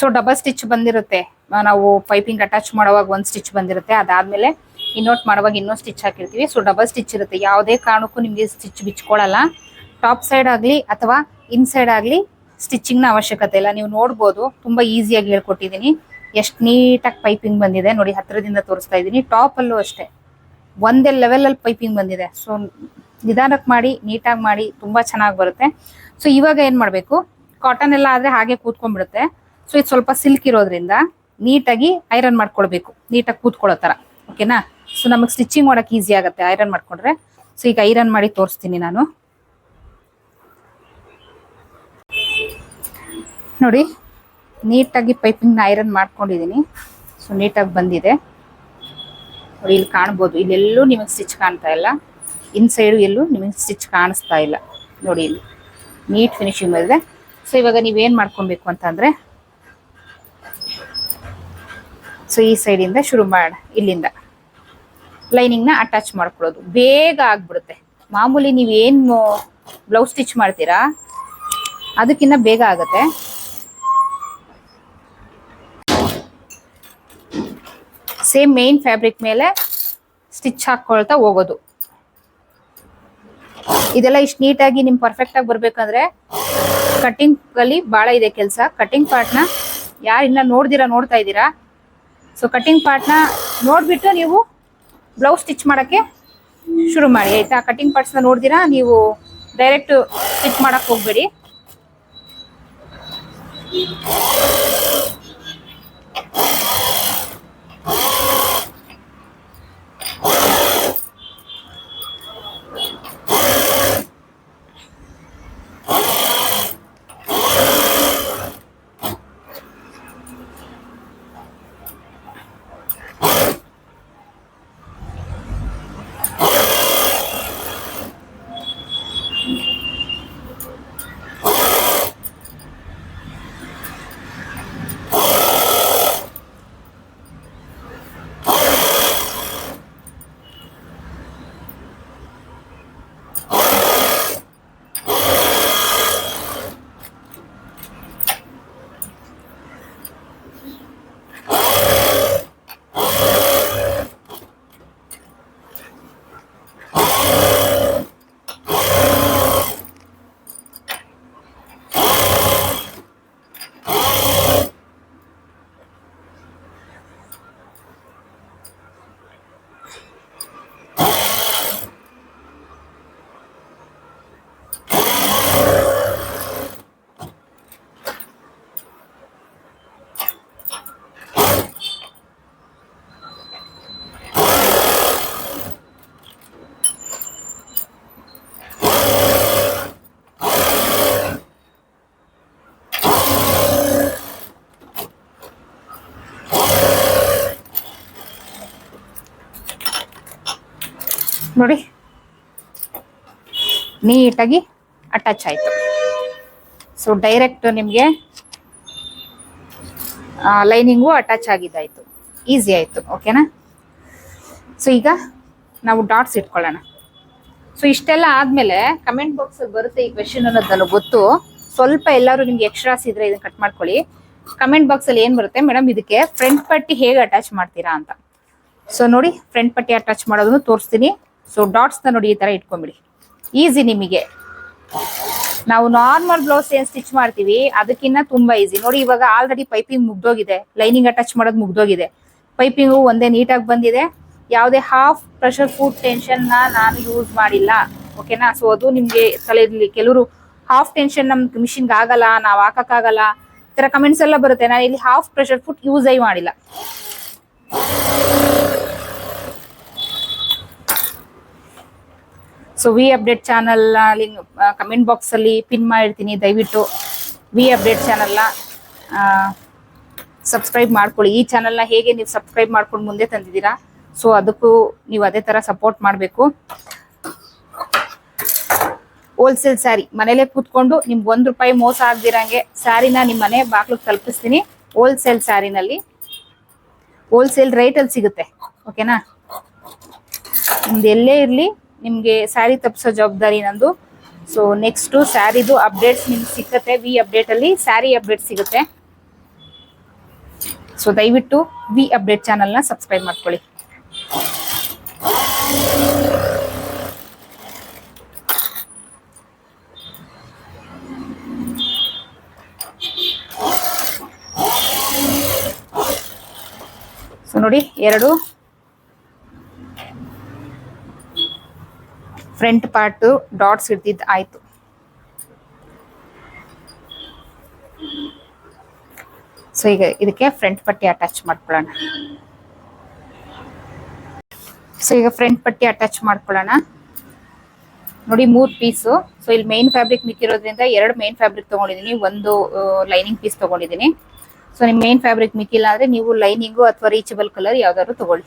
ಸೊ ಡಬಲ್ ಸ್ಟಿಚ್ ಬಂದಿರುತ್ತೆ. ನಾವು ಪೈಪಿಂಗ್ ಅಟ್ಯಾಚ್ ಮಾಡುವಾಗ ಒಂದು ಸ್ಟಿಚ್ ಬಂದಿರುತ್ತೆ. ಅದಾದ್ಮೇಲೆ ಇನ್ನೋಟ್ ಮಾಡುವಾಗ ಇನ್ನೊಂದು ಸ್ಟಿಚ್ ಹಾಕಿರ್ತೀವಿ. ಸೊ ಡಬಲ್ ಸ್ಟಿಚ್ ಇರುತ್ತೆ. ಯಾವುದೇ ಕಾರಣಕ್ಕೂ ನಿಮಗೆ ಸ್ಟಿಚ್ ಬಿಚ್ಕೊಳ್ಳಲ್ಲ ಟಾಪ್ ಸೈಡ್ ಆಗಲಿ ಅಥವಾ ಇನ್ಸೈಡ್ ಆಗಲಿ ಸ್ಟಿಚಿಂಗ್ನ ಅವಶ್ಯಕತೆ ಇಲ್ಲ. ನೀವು ನೋಡ್ಬೋದು. ತುಂಬಾ ಈಸಿಯಾಗಿ ಹೇಳ್ಕೊಟ್ಟಿದ್ದೀನಿ ಎಷ್ಟು ನೀಟಾಗಿ ಪೈಪಿಂಗ್ ಬಂದಿದೆ. ನೋಡಿ ಹತ್ತಿರದಿಂದ ತೋರಿಸ್ತಾ ಇದ್ದೀನಿ ಟಾಪ್ ಅಲ್ಲೂ ಅಷ್ಟೇ. ಒಂದೇ ಲೆವೆಲಲ್ಲಿ ಪೈಪಿಂಗ್ ಬಂದಿದೆ. ಸೊ ನಿಧಾನಕ್ಕೆ ಮಾಡಿ, ನೀಟಾಗಿ ಮಾಡಿ, ತುಂಬಾ ಚೆನ್ನಾಗಿ ಬರುತ್ತೆ. ಸೊ ಇವಾಗ ಏನು ಮಾಡಬೇಕು? ಕಾಟನ್ ಎಲ್ಲ ಆದ್ರೆ ಹಾಗೆ ಕೂತ್ಕೊಂಡ್ಬಿಡುತ್ತೆ. ಸೊ ಇದು ಸ್ವಲ್ಪ ಸಿಲ್ಕ್ ಇರೋದ್ರಿಂದ ನೀಟಾಗಿ ಐರನ್ ಮಾಡ್ಕೊಳ್ಬೇಕು. ನೀಟಾಗಿ ಕೂತ್ಕೊಳ್ಳೋ ತರ. ಓಕೆನಾ ಸೊ ನಮಗೆ ಸ್ಟಿಚಿಂಗ್ ಮಾಡೋಕೆ ಈಸಿ ಆಗುತ್ತೆ. ಐರನ್ ಮಾಡ್ಕೊಂಡ್ರೆ. ಸೊ ಈಗ ಐರನ್ ಮಾಡಿ ತೋರಿಸ್ತೀನಿ ನಾನು. ನೋಡಿ, ನೀಟಾಗಿ ಪೈಪಿಂಗ್ನ ಐರನ್ ಮಾಡ್ಕೊಂಡಿದ್ದೀನಿ ಸೊ ನೀಟಾಗಿ ಬಂದಿದೆ. ಇಲ್ಲಿ ಕಾಣ್ಬೋದು. ಇಲ್ಲೆಲ್ಲೂ ನಿಮಗೆ ಸ್ಟಿಚ್ ಕಾಣ್ತಾ ಇಲ್ಲ. ಇನ್ಸೈಡು ಎಲ್ಲೂ ನಿಮಗೆ ಸ್ಟಿಚ್ ಕಾಣಿಸ್ತಾ ಇಲ್ಲ. ನೋಡಿ, ಇಲ್ಲಿ ನೀಟ್ ಫಿನಿಶಿಂಗ್ ಬಂದಿದೆ. ಸೊ ಇವಾಗ ನೀವೇನು ಮಾಡ್ಕೊಬೇಕು ಅಂತಂದರೆ ಸೊ ಈ ಸೈಡಿಂದ ಶುರು ಮಾಡ, ಇಲ್ಲಿಂದ. ಲೈನಿಂಗ್ನ ಅಟ್ಯಾಚ್ ಮಾಡ್ಕೊಳ್ಳೋದು. ಬೇಗ ಆಗ್ಬಿಡುತ್ತೆ. ಮಾಮೂಲಿ ನೀವೇನು ಬ್ಲೌಸ್ ಸ್ಟಿಚ್ ಮಾಡ್ತೀರಾ? ಅದಕ್ಕಿಂತ ಬೇಗ ಆಗುತ್ತೆ. ಸೇಮ್ ಮೇನ್ ಫ್ಯಾಬ್ರಿಕ್ ಮೇಲೆ ಸ್ಟಿಚ್ ಹಾಕ್ಕೊಳ್ತಾ ಹೋಗೋದು. ಇದೆಲ್ಲ ಇಷ್ಟು ನೀಟಾಗಿ ನಿಮ್ಗೆ ಪರ್ಫೆಕ್ಟ್ ಆಗಿ ಬರ್ಬೇಕಂದ್ರೆ ಕಟಿಂಗ್ ಅಲ್ಲಿ ಬಹಳ ಇದೆ ಕೆಲಸ. ಕಟಿಂಗ್ ಪಾರ್ಟ್ನ ಯಾರು ಇನ್ನ ನೋಡ್ದಿರಾ, ನೋಡ್ತಾ ಇದ್ದೀರಾ? ಸೊ ಕಟಿಂಗ್ ಪಾರ್ಟ್ನ ನೋಡ್ಬಿಟ್ಟು ನೀವು ಬ್ಲೌಸ್ ಸ್ಟಿಚ್ ಮಾಡಕ್ಕೆ ಶುರು ಮಾಡಿ. ಆಯ್ತಾ? ಕಟಿಂಗ್ ಪಾರ್ಟ್ಸ್ನ ನೋಡಿದಿರಾ? ನೀವು ಡೈರೆಕ್ಟ್ ಸ್ಟಿಚ್ ಮಾಡಕ್ ಹೋಗ್ಬೇಡಿ. ನೋಡಿ. ನೀಟಾಗಿ ಅಟ್ಯಾಚ್ ಆಯ್ತು. ಸೊ ಡೈರೆಕ್ಟ್ ನಿಮಗೆ ಲೈನಿಂಗು ಅಟ್ಯಾಚ್ ಆಗಿದ್ದಾಯ್ತು. ಈಸಿ ಆಯ್ತು ಓಕೆನಾ ಸೊ ಈಗ ನಾವು ಡಾಟ್ಸ್ ಇಟ್ಕೊಳ್ಳೋಣ. ಸೊ ಇಷ್ಟೆಲ್ಲ ಆದ್ಮೇಲೆ ಕಮೆಂಟ್ ಬಾಕ್ಸ್ ಅಲ್ಲಿ ಬರುತ್ತೆ ಈ ಕ್ವೆಶನ್ ಅನ್ನೋದು ಗೊತ್ತು. ಸ್ವಲ್ಪ ಎಲ್ಲರೂ ನಿಮ್ಗೆ ಎಕ್ಸ್ಟ್ರಾಸ್ ಇದ್ರೆ ಇದನ್ನ ಕಟ್ ಮಾಡ್ಕೊಳ್ಳಿ. ಕಮೆಂಟ್ ಬಾಕ್ಸ್ ಅಲ್ಲಿ ಏನ್ ಬರುತ್ತೆ? ಮೇಡಮ್ ಇದಕ್ಕೆ ಫ್ರಂಟ್ ಪಟ್ಟಿ ಹೇಗೆ ಅಟ್ಯಾಚ್ ಮಾಡ್ತೀರಾ ಅಂತ. ಸೊ ನೋಡಿ ಫ್ರಂಟ್ ಪಟ್ಟಿ ಅಟ್ಯಾಚ್ ಮಾಡೋದನ್ನು ತೋರಿಸ್ತೀನಿ. ಸೊ ಡಾಟ್ಸ್ನ ನೋಡಿ ಈ ತರ ಇಟ್ಕೊಂಬಿಡಿ ಈಸಿ ನಿಮಗೆ. ನಾವು ನಾರ್ಮಲ್ ಬ್ಲೌಸ್ ಏನ್ ಸ್ಟಿಚ್ ಮಾಡ್ತೀವಿ ಅದಕ್ಕಿಂತ ತುಂಬಾ ಈಸಿ ನೋಡಿ ಇವಾಗ ಆಲ್ರೆಡಿ ಪೈಪಿಂಗ್ ಮುಗ್ದೋಗಿದೆ. ಲೈನಿಂಗ್ ಅಟ್ಯಾಚ್ ಮಾಡೋದು ಮುಗ್ದೋಗಿದೆ. ಪೈಪಿಂಗು ಒಂದೇ ನೀಟಾಗಿ ಬಂದಿದೆ. ಯಾವುದೇ ಹಾಫ್ ಪ್ರೆಷರ್ ಫುಡ್ ಟೆನ್ಷನ್ನ ನಾನು ಯೂಸ್ ಮಾಡಿಲ್ಲ. ಓಕೆನಾ ಸೊ ಅದು ನಿಮ್ಗೆ ತಲೆಯಲ್ಲಿ ಕೆಲವರು ಹಾಫ್ ಟೆನ್ಷನ್ ನಮ್ ಮಿಷಿನ್ಗೆ ಆಗಲ್ಲ, ನಾವು ಹಾಕೋಕ್ಕಾಗಲ್ಲ. ಈ ಥರ ಕಮೆಂಟ್ಸ್ ಎಲ್ಲ ಬರುತ್ತೆ. ನಾನು ಇಲ್ಲಿ ಹಾಫ್ ಪ್ರೆಷರ್ ಫುಡ್ ಯೂಸ್ ಮಾಡಿಲ್ಲ. So we update channel comment box ಅಲ್ಲಿ ಪಿನ್ ಮಾಡಿರ್ತೀನಿ. ದಯವಿಟ್ಟು ವಿ ಅಪ್ಡೇಟ್ ಚಾನಲ್ನ ಸಬ್ಸ್ಕ್ರೈಬ್ ಮಾಡ್ಕೊಳ್ಳಿ. ಈ ಚಾನಲ್ನ ಹೇಗೆ ನೀವು ಸಬ್ಸ್ಕ್ರೈಬ್ ಮಾಡ್ಕೊಂಡು ಮುಂದೆ ತಂದಿದ್ದೀರಾ? ಸೊ ಅದಕ್ಕೂ ನೀವು ಅದೇ ತರ ಸಪೋರ್ಟ್ ಮಾಡಬೇಕು. ಹೋಲ್ಸೇಲ್ ಸ್ಯಾರಿ ಮನೇಲೆ ಕೂತ್ಕೊಂಡು ನಿಮ್ಗೆ ಒಂದು ರೂಪಾಯಿ ಮೋಸ ಆಗ್ದಿರಂಗೆ ಸ್ಯಾರಿನ ನಿಮ್ಮ ಮನೆ ಬಾಗ್ಲಿಗೆ ತಲುಪಿಸ್ತೀನಿ. ಹೋಲ್ಸೇಲ್ ಸ್ಯಾರಿನಲ್ಲಿ ಹೋಲ್ಸೇಲ್ ರೇಟಲ್ಲಿ ಸಿಗುತ್ತೆ. ಓಕೆನಾ ನಿಮ್ದು ಎಲ್ಲೇ ಇರಲಿ ನಿಮಗೆ ಸ್ಯಾರಿ ತಪ್ಪಿಸೋ ಜವಾಬ್ದಾರಿ ನಂದು. ಸೊ ನೆಕ್ಸ್ಟು ಸ್ಯಾರಿದು ಅಪ್ಡೇಟ್ಸ್ ನಿಮ್ಗೆ ಸಿಕ್ಕತ್ತೆ. ವಿ ಅಪ್ಡೇಟಲ್ಲಿ ಸ್ಯಾರಿ ಅಪ್ಡೇಟ್ ಸಿಗುತ್ತೆ. ಸೊ ದಯವಿಟ್ಟು ವಿ ಅಪ್ಡೇಟ್ ಚಾನಲ್ನ ಸಬ್ಸ್ಕ್ರೈಬ್ ಮಾಡ್ಕೊಳ್ಳಿ. ಸೊ ನೋಡಿ, ಎರಡು ಫ್ರಂಟ್ ಪಾರ್ಟ್ ಡಾಟ್ಸ್ ಇಡ್ತಿದ್ದು ಆಯ್ತು. ಸೊ ಈಗ ಇದಕ್ಕೆ ಫ್ರಂಟ್ ಪಟ್ಟಿ ಅಟ್ಯಾಚ್ ಮಾಡ್ಕೊಳ್ಳೋಣ. ಸೊ ಈಗ ಫ್ರಂಟ್ ಪಟ್ಟಿ ಅಟ್ಯಾಚ್ ಮಾಡ್ಕೊಳ್ಳೋಣ. ನೋಡಿ, ಮೂರು ಪೀಸು ಸೊ ಇಲ್ಲಿ ಮೇನ್ ಫ್ಯಾಬ್ರಿಕ್ ಮಿಕ್ಕಿರೋದ್ರಿಂದ ಎರಡು ಮೇನ್ ಫ್ಯಾಬ್ರಿಕ್ ತಗೊಂಡಿದ್ದೀನಿ. ಒಂದು ಲೈನಿಂಗ್ ಪೀಸ್ ತಗೊಂಡಿದ್ದೀನಿ. ಸೊ ನಿಮ್ ಮೇನ್ ಫ್ಯಾಬ್ರಿಕ್ ಮಿಕ್ಕಿಲ್ಲ ಅಂದ್ರೆ ನೀವು ಲೈನಿಂಗು ಅಥವಾ ರೀಚಬಲ್ ಕಲರ್ ಯಾವ್ದಾದ್ರು ತಗೊಳ್ಳಿ.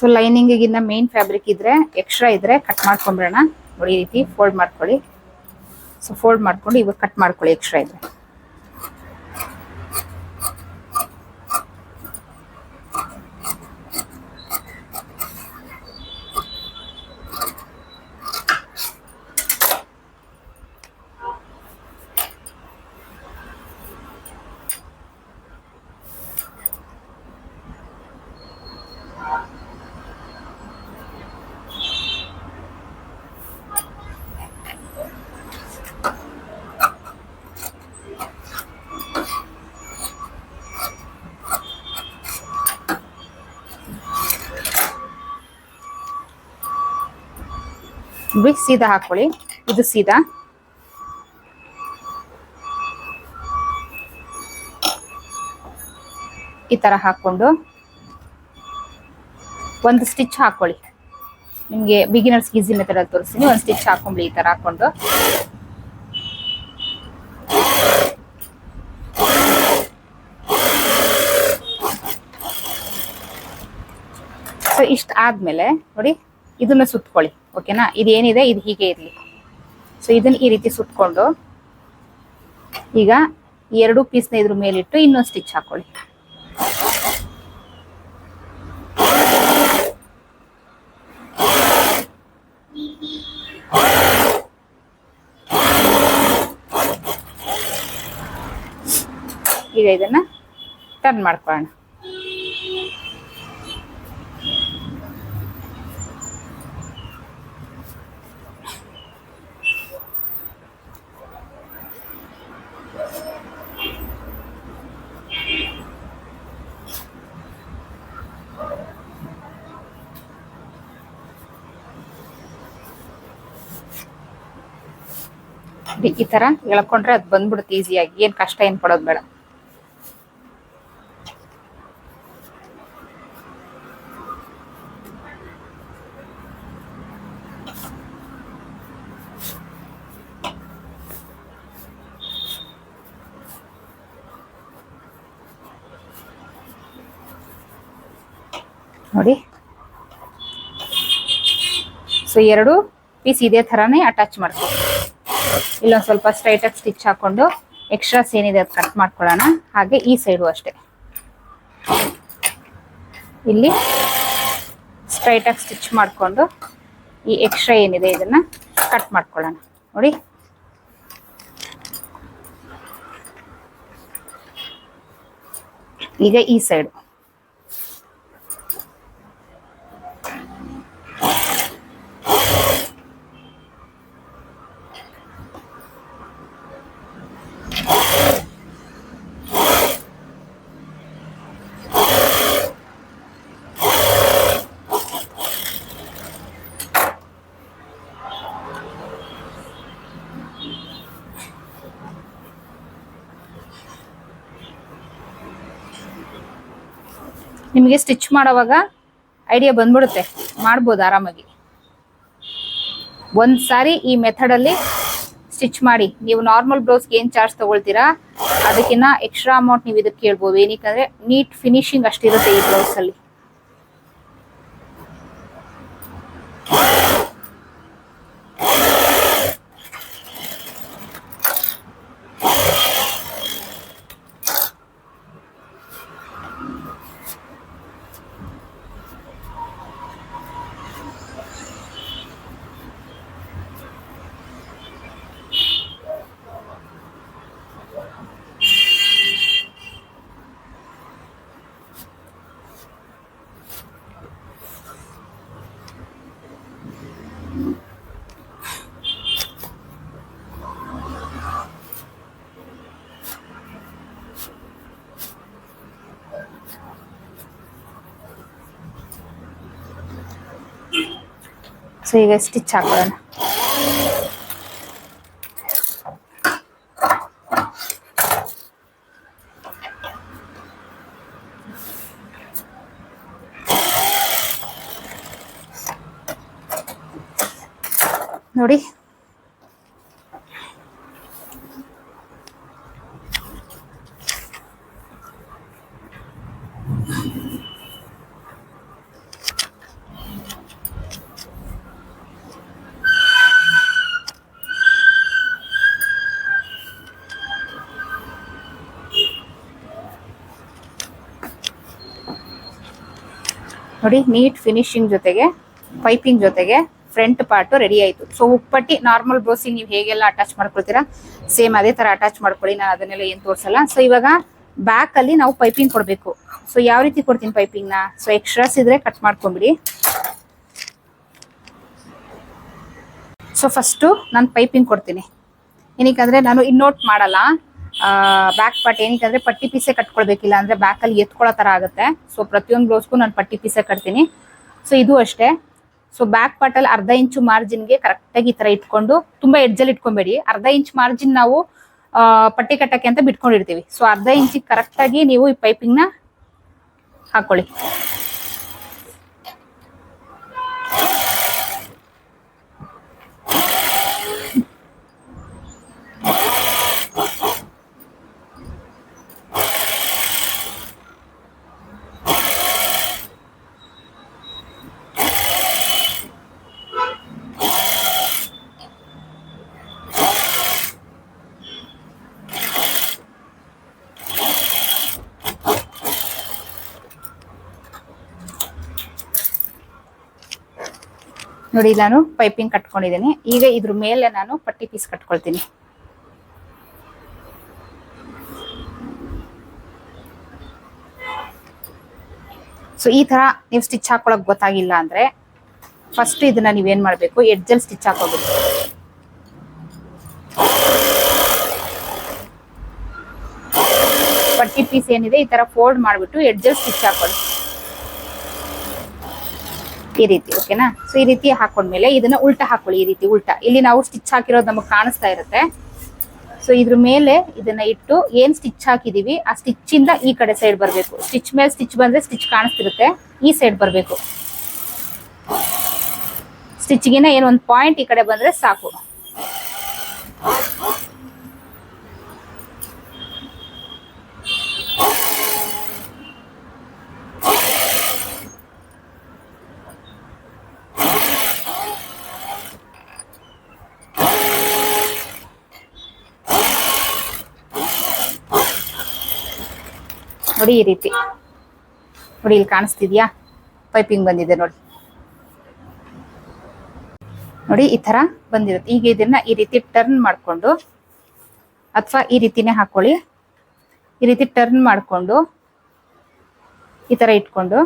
ಸೊ ಲೈನಿಂಗಿಗಿನ್ನ ಮೇನ್ ಫ್ಯಾಬ್ರಿಕ್ ಇದ್ರೆ ಎಕ್ಸ್ಟ್ರಾ ಇದ್ರೆ ಕಟ್ ಮಾಡ್ಕೊಂಬಿಡೋಣ ನೋಡಿ ರೀತಿ ಫೋಲ್ಡ್ ಮಾಡ್ಕೊಳ್ಳಿ. ಸೊ ಫೋಲ್ಡ್ ಮಾಡ್ಕೊಂಡು ಇವಾಗ ಕಟ್ ಮಾಡ್ಕೊಳ್ಳಿ ಎಕ್ಸ್ಟ್ರಾ ಇದ್ರೆ. ನೋಡಿ ಸೀದಾ ಹಾಕೊಳ್ಳಿ. ಇದು ಸೀದಾ. ಈ ತರ ಹಾಕೊಂಡು ಒಂದು ಸ್ಟಿಚ್ ಹಾಕೊಳ್ಳಿ. ನಿಮ್ಗೆ ಬಿಗಿನರ್ಸ್ ಈಸಿ ಮೆಥಡ್ ಅಲ್ಲಿ ತೋರಿಸ್ತೀನಿ. ಒಂದು ಸ್ಟಿಚ್ ಹಾಕೊಂಡ್ಲಿ ಈ ತರ ಹಾಕೊಂಡು. ಸೊ ಇಷ್ಟ ಆದ್ಮೇಲೆ ನೋಡಿ ಇದನ್ನ ಸುತ್ಕೊಳ್ಳಿ ಓಕೆನಾ ಇದೇನಿದೆ, ಇದು ಹೀಗೆ ಇರಲಿ. ಸೊ ಇದನ್ನ ಈ ರೀತಿ ಸುತ್ಕೊಂಡು, ಈಗ ಎರಡು ಪೀಸ್ನ ಇದ್ರ ಮೇಲಿಟ್ಟು ಇನ್ನೊಂದು ಸ್ಟಿಚ್ ಹಾಕೊಳ್ಳಿ. ಈಗ ಇದನ್ನ ಟರ್ನ್ ಮಾಡ್ಕೊಳ್ಳೋಣ. ಈ- ಈ ತರ ಎಳ್ಕೊಂಡ್ರೆ ಅದು ಬಂದ್ಬಿಡುತ್ತೆ ಈಸಿಯಾಗಿ ಏನ್ ಕಷ್ಟ, ಏನ್ ಪಡೋದು ಬೇಡ. ನೋಡಿ. ಸೊ ಎರಡು ಪೀಸ್ ಇದೇ ಥರನೇ ಅಟ್ಯಾಚ್ ಮಾಡ್ಕೊ. ಇಲ್ಲೊಂದು ಸ್ವಲ್ಪ ಸ್ಟ್ರೈಟ್ ಆಗಿ ಸ್ಟಿಚ್ ಹಾಕೊಂಡು ಎಕ್ಸ್ಟ್ರಾ ಏನಿದೆ ಅದು ಕಟ್ ಮಾಡ್ಕೊಳ್ಳೋಣ. ಹಾಗೆ ಈ ಸೈಡು ಅಷ್ಟೇ. ಇಲ್ಲಿ ಸ್ಟ್ರೈಟ್ ಆಗಿ ಸ್ಟಿಚ್ ಮಾಡಿಕೊಂಡು ಈ ಎಕ್ಸ್ಟ್ರಾ ಏನಿದೆ ಇದನ್ನ ಕಟ್ ಮಾಡ್ಕೊಳ್ಳೋಣ. ನೋಡಿ. ಈಗ ಈ ಸೈಡು ನಿಮಗೆ ಸ್ಟಿಚ್ ಮಾಡೋವಾಗ ಐಡಿಯಾ ಬಂದ್ಬಿಡುತ್ತೆ. ಮಾಡ್ಬೋದು ಆರಾಮಾಗಿ. ಒಂದು ಸಾರಿ ಈ ಮೆಥಡಲ್ಲಿ ಸ್ಟಿಚ್ ಮಾಡಿ. ನೀವು ನಾರ್ಮಲ್ ಬ್ಲೌಸ್ಗೆ ಏನು ಚಾರ್ಜ್ ತಗೊಳ್ತೀರಾ? ಅದಕ್ಕಿಂತ ಎಕ್ಸ್ಟ್ರಾ ಅಮೌಂಟ್ ನೀವು ಇದಕ್ಕೆ ಕೇಳ್ಬೋದು. ಏನಕ್ಕೆ ನೀಟ್ ಫಿನಿಶಿಂಗ್ ಅಷ್ಟಿರುತ್ತೆ ಈ ಬ್ಲೌಸಲ್ಲಿ ಸೊ ಈಗ ಸ್ಟಿಚ್ ಹಾಕೋಣ ನೋಡಿ ನೋಡಿ ನೀಟ್ ಫಿನಿಶಿಂಗ್ ಜೊತೆಗೆ ಪೈಪಿಂಗ್ ಜೊತೆಗೆ ಫ್ರಂಟ್ ಪಾರ್ಟ್ ರೆಡಿ ಆಯಿತು. ಸೊ ಉಪ್ಪಟ್ಟಿ ನಾರ್ಮಲ್ ಬೋಸಿ ನೀವು ಹೇಗೆಲ್ಲ ಅಟ್ಯಾಚ್ ಮಾಡ್ಕೊಳ್ತೀರಾ? ಸೇಮ್ ಅದೇ ತರ ಅಟ್ಯಾಚ್ ಮಾಡ್ಕೊಳ್ಳಿ, ನಾನು ಅದನ್ನೆಲ್ಲ ಏನು ತೋರಿಸಲ್ಲ. ಸೊ ಇವಾಗ ಬ್ಯಾಕ್ ಅಲ್ಲಿ ನಾವು ಪೈಪಿಂಗ್ ಕೊಡಬೇಕು. ಸೊ ಯಾವ ರೀತಿ ಕೊಡ್ತೀನಿ ಪೈಪಿಂಗ್ನ? ಸೊ ಎಕ್ಸ್ಟ್ರಾಸ್ ಇದ್ರೆ ಕಟ್ ಮಾಡ್ಕೊಂಬಿಡಿ. ಸೊ ಫಸ್ಟು ನಾನು ಪೈಪಿಂಗ್ ಕೊಡ್ತೀನಿ. ಏನಕ್ಕಂದ್ರೆ ನಾನು ಇನ್ನೋಟ್ ಮಾಡಲ್ಲ. ಬ್ಯಾಕ್ ಪಾರ್ಟ್ ಏನಕ್ಕಂದ್ರೆ ಪಟ್ಟಿ ಪೀಸೆ ಕಟ್ಕೊಳ್ಬೇಕಿಲ್ಲ ಅಂದ್ರೆ ಬ್ಯಾಕ್ ಅಲ್ಲಿ ಎತ್ಕೊಳ್ಳೋ ತರ ಆಗುತ್ತೆ. ಸೊ ಪ್ರತಿಯೊಂದು ಬ್ಲೌಸ್ಗೂ ನಾನು ಪಟ್ಟಿ ಪೀಸೆ ಕಟ್ತೀನಿ. ಸೊ ಇದು ಅಷ್ಟೇ. ಸೊ ಬ್ಯಾಕ್ ಪಾರ್ಟ್ ಅಲ್ಲಿ ಅರ್ಧ ಇಂಚು ಮಾರ್ಜಿನ್ಗೆ ಕರೆಕ್ಟಾಗಿ ಈ ತರ ಇಟ್ಕೊಂಡು, ತುಂಬಾ ಎಡ್ಜಲ್ಲಿ ಇಟ್ಕೊಬೇಡಿ. ಅರ್ಧ ಇಂಚ್ ಮಾರ್ಜಿನ್ ನಾವು ಪಟ್ಟಿ ಕಟ್ಟಕ್ಕೆ ಅಂತ ಬಿಟ್ಕೊಂಡಿರ್ತೀವಿ. ಸೊ ಅರ್ಧ ಇಂಚಿಗೆ ಕರೆಕ್ಟಾಗಿ ನೀವು ಈ ಪೈಪಿಂಗ್ನ ಹಾಕೊಳ್ಳಿ. ನೋಡಿ, ನಾನು ಪೈಪಿಂಗ್ ಕಟ್ಕೊಂಡಿದ್ದೀನಿ. ಈಗ ಇದ್ರ ಮೇಲೆ ನಾನು ಪಟ್ಟಿ ಪೀಸ್ ಕಟ್ಕೊಳ್ತೀನಿ. ಸೊ ಈ ತರ ನೀವು ಸ್ಟಿಚ್ ಹಾಕೊಳಕ್ ಗೊತ್ತಾಗಿಲ್ಲ ಅಂದ್ರೆ ಫಸ್ಟ್ ಇದನ್ನ ನೀವೇನ್ ಮಾಡ್ಬೇಕು? ಎಡ್ಜಲ್ ಸ್ಟಿಚ್ ಹಾಕೋಬೇಕು. ಪಟ್ಟಿ ಪೀಸ್ ಏನಿದೆ, ಈ ತರ ಫೋಲ್ಡ್ ಮಾಡ್ಬಿಟ್ಟು ಎಡ್ಜಲ್ ಸ್ಟಿಚ್ ಹಾಕೊಳ್ಳಿ ಈ ರೀತಿ ಓಕೆನಾ ಸೊ ಈ ರೀತಿ ಹಾಕೊಂಡ್ಮೇಲೆ ಇದನ್ನ ಉಲ್ಟಾ ಹಾಕೊಳ್ಳಿ, ಈ ರೀತಿ ಉಲ್ಟಾ. ಇಲ್ಲಿ ನಾವು ಸ್ಟಿಚ್ ಹಾಕಿರೋದು ನಮಗೆ ಕಾಣಿಸ್ತಾ ಇರುತ್ತೆ. ಸೊ ಇದ್ರ ಮೇಲೆ ಇದನ್ನ ಇಟ್ಟು ಏನ್ ಸ್ಟಿಚ್ ಹಾಕಿದೀವಿ, ಆ ಸ್ಟಿಚ್ ಇಂದ ಈ ಕಡೆ ಸೈಡ್ ಬರಬೇಕು. ಸ್ಟಿಚ್ ಮೇಲೆ ಸ್ಟಿಚ್ ಬಂದ್ರೆ ಸ್ಟಿಚ್ ಕಾಣಿಸ್ತಿರುತ್ತೆ, ಈ ಸೈಡ್ ಬರಬೇಕು. ಸ್ಟಿಚ್ಗಿನ ಏನ್ ಒಂದು ಪಾಯಿಂಟ್ ಈ ಕಡೆ ಬಂದ್ರೆ ಸಾಕು. ನೋಡಿ ಈ ರೀತಿ. ನೋಡಿ ಇಲ್ಲಿ ಕಾಣಿಸ್ತಿದ್ಯಾ? ಪೈಪಿಂಗ್ ಬಂದಿದೆ ನೋಡಿ. ನೋಡಿ ಈ ತರ ಬಂದಿರುತ್ತೆ. ಈಗ ಇದನ್ನ ಈ ರೀತಿ ಟರ್ನ್ ಮಾಡ್ಕೊಂಡು ಅಥವಾ ಈ ರೀತಿನೇ ಹಾಕೊಳ್ಳಿ. ಈ ರೀತಿ ಟರ್ನ್ ಮಾಡ್ಕೊಂಡು ಈ ತರ ಇಟ್ಕೊಂಡು